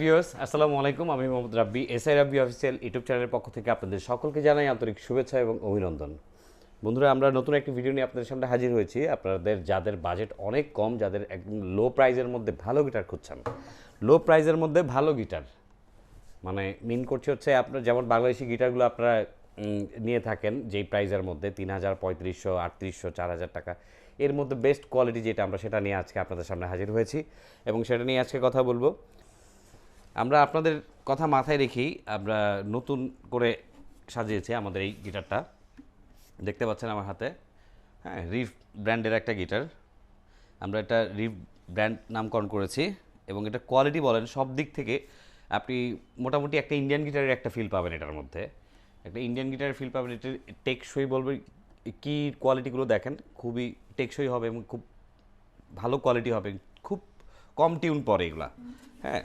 Viewers, আসসালামু আলাইকুম। আমি Mohammad Rabbi, SI Rabbi official YouTube চ্যানেলের পক্ষ থেকে আপনাদের সকলকে জানাই আন্তরিক শুভেচ্ছা এবং অভিনন্দন। বন্ধুরা, আমরা নতুন একটি ভিডিও নিয়ে আপনাদের সামনে হাজির হয়েছি। আপনাদের যাদের বাজেট অনেক কম, যাদের একদম লো প্রাইজের মধ্যে ভালো গিটার খুঁজছেন লো প্রাইজের মধ্যে ভালো গিটার মানে মিন করছে হচ্ছে আপনার যেমন বাংলাদেশি গিটারগুলো আপনারা নিয়ে থাকেন, যেই প্রাইজের মধ্যে তিন হাজার, পঁয়ত্রিশশো, আটত্রিশশো, চার হাজার টাকা, এর মধ্যে বেস্ট কোয়ালিটি যেটা আমরা সেটা নিয়ে আজকে আপনাদের সামনে হাজির হয়েছি। এবং সেটা নিয়ে আজকে কথা বলব। আমরা আপনাদের কথা মাথায় রেখেই আমরা নতুন করে সাজিয়েছি আমাদের এই গিটারটা। দেখতে পাচ্ছেন আমার হাতে। হ্যাঁ রিফ ব্র্যান্ডের একটা গিটার। আমরা এটা রিফ ব্র্যান্ড নামকরণ করেছি এবং এটা কোয়ালিটি বলেন, সব দিক থেকে আপনি মোটামুটি একটা ইন্ডিয়ান গিটারের একটা ফিল পাবেন এটার মধ্যে। একটা ইন্ডিয়ান গিটারের ফিল পাবেন এটা টেকসই বলবে কি কোয়ালিটিগুলো দেখেন, খুবই টেকসই হবে এবং খুব ভালো কোয়ালিটি হবে, খুব কম টিউন পরে এগুলা। হ্যাঁ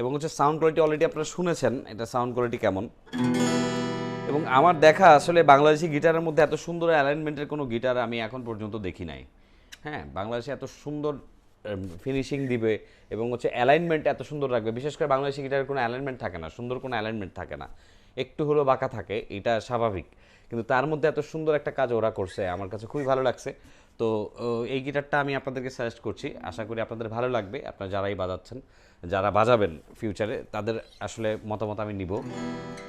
এবং হচ্ছে সাউন্ড কোয়ালিটি অলরেডি আপনারা শুনেছেন, এটা সাউন্ড কোয়ালিটি কেমন? এবং আমার দেখা আসলে বাংলাদেশি গিটারের মধ্যে এত সুন্দর অ্যালাইনমেন্টের কোনো গিটার আমি এখন পর্যন্ত দেখি নাই। হ্যাঁ বাংলাদেশে এত সুন্দর ফিনিশিং দিবে এবং হচ্ছে অ্যালাইনমেন্ট এত সুন্দর রাখবে। বিশেষ করে বাংলাদেশি গিটারের কোনো অ্যালাইনমেন্ট থাকে না, সুন্দর কোনো অ্যালাইনমেন্ট থাকে না। একটু হলেও বাঁকা থাকে, এটা স্বাভাবিক। কিন্তু তার মধ্যে এত সুন্দর একটা কাজ ওরা করছে, আমার কাছে খুবই ভালো লাগছে। তো এই গিটারটা আমি আপনাদেরকে সাজেস্ট করছি। আশা করি আপনাদের ভালো লাগবে। আপনারা যারাই বাজাচ্ছেন, যারা বাজাবেন ফিউচারে তাদের আসলে মতামত আমি নিব।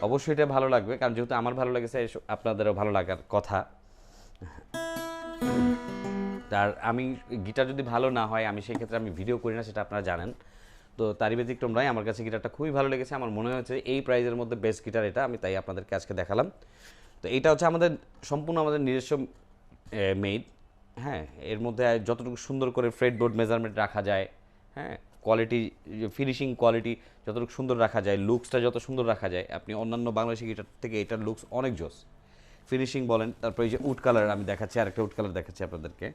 অবশ্যই এটা ভালো লাগবে, কারণ যেহেতু আমার ভালো লেগেছে আপনাদেরও ভালো লাগার কথা। তার আমি গিটার যদি ভালো না হয়, আমি সেই ক্ষেত্রে আমি ভিডিও করি না, সেটা আপনারা জানেন। তো তারই ব্যতিক্রম নয়, আমার কাছে গিটারটা খুবই ভালো লেগেছে। আমার মনে হয়েছে এই প্রাইজের মধ্যে বেস্ট গিটার এটা, আমি তাই আপনাদেরকে আজকে দেখালাম। তো এটা হচ্ছে আমাদের, সম্পূর্ণ আমাদের নিজস্ব মেড হ্যাঁ এর মধ্যে যতটুকু সুন্দর করে ফ্রেড বোর্ড মেজারমেন্ট রাখা যায় হ্যাঁ কোয়ালিটি ফিনিশিং কোয়ালিটি যতটুকু সুন্দর রাখা যায় লুকসটা যত সুন্দর রাখা যায়, আপনি অন্যান্য বাংলাদেশি গিটার থেকে এটার লুকস অনেক জোস। ফিনিশিং বলেন, তারপরে এই যে উড কালার আমি দেখাচ্ছি, আরেকটা উড কালার দেখাচ্ছি আপনাদেরকে।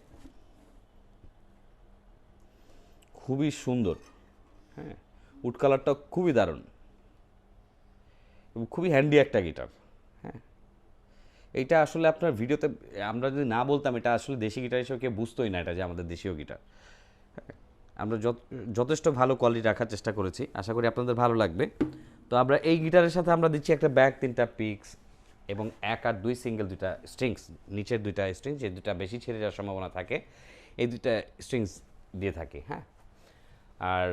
খুবই সুন্দর হ্যাঁ উড কালারটা খুবই দারুণ। খুবই হ্যান্ডি একটা গিটার হ্যাঁ। এইটা আসলে আপনার ভিডিওতে, আমরা যদি না বলতাম, এটা আসলে দেশি গিটার হিসেবে কেউ বুঝতোই না এটা যে আমাদের দেশীয় গিটার আমরা যথেষ্ট ভালো কোয়ালিটি রাখার চেষ্টা করেছি, আশা করি আপনাদের ভালো লাগবে। তো আমরা এই গিটারের সাথে আমরা দিচ্ছি একটা ব্যাগ তিনটা পিক্স এবং এক আর দুই সিঙ্গেল দুইটা স্ট্রিংস নিচের দুইটা স্ট্রিংস যে দুটা বেশি ছেড়ে যাওয়ার সম্ভাবনা থাকে, এই দুইটা স্ট্রিংস দিয়ে থাকি হ্যাঁ? আর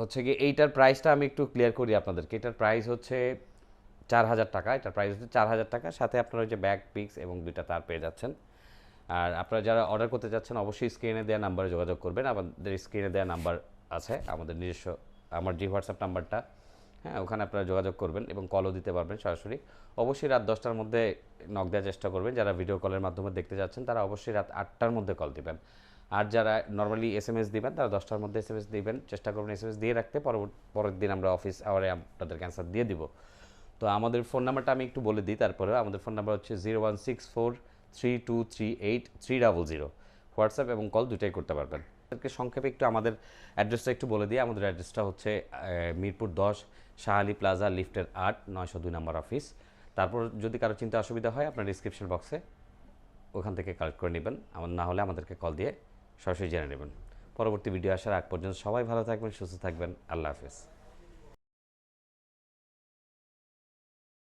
হচ্ছে কি এইটার প্রাইসটা আমি একটু ক্লিয়ার করি আপনাদেরকে, এটার প্রাইস হচ্ছে চার হাজার টাকা, এটার প্রাইস হচ্ছে চার হাজার টাকা। সাথে আপনারা ওই যে ব্যাগ পিক্স এবং দুইটা তার পেয়ে যাচ্ছেন। আর আপনারা যারা অর্ডার করতে যাচ্ছেন, অবশ্যই স্ক্রিনে দেওয়া নাম্বারে যোগাযোগ করবেন। আমাদের স্ক্রিনে দেওয়া নাম্বার আছে, আমাদের নিজস্ব, আমার যে হোয়াটসঅ্যাপ নাম্বারটা হ্যাঁ ওখানে আপনারা যোগাযোগ করবেন এবং কলও দিতে পারবেন সরাসরি। অবশ্যই রাত দশটার মধ্যে নক দেওয়ার চেষ্টা করবেন। যারা ভিডিও কলের মাধ্যমে দেখতে যাচ্ছেন, তারা অবশ্যই রাত আটটার মধ্যে কল দিবেন। আর যারা নর্মালি এস এম এস দিবেন, তারা দশটার মধ্যে এস এম এস দিবেন। চেষ্টা করবেন এস এম এস দিয়ে রাখতে। পরের দিন আমরা অফিস আওয়ারে আপনাদের ক্যান্সার দিয়ে দিব। তো আমাদের ফোন নাম্বারটা আমি একটু বলে দিই তারপরে। আমাদের ফোন নাম্বার হচ্ছে zero one six four three two three eight three double zero WhatsApp এবং কল দুটাই করতে পারবেন। তাদেরকে সংক্ষেপে একটু আমাদের অ্যাড্রেসটা একটু বলে দিই। আমাদের অ্যাড্রেসটা হচ্ছে মিরপুর দশ শাহ আলী প্লাজা লিফটের আট, নয়শো দুই নম্বর অফিস তারপর যদি কারও চিন্তা অসুবিধা হয়, আপনার ডিসক্রিপশন বক্সে ওখান থেকে কালেক্ট করে নেবেন। আমার না হলে আমাদেরকে কল দিয়ে সরাসরি জেনে নেবেন। পরবর্তী ভিডিও আসার আগ পর্যন্ত সবাই ভালো থাকবেন, সুস্থ থাকবেন। আল্লাহ হাফেজ।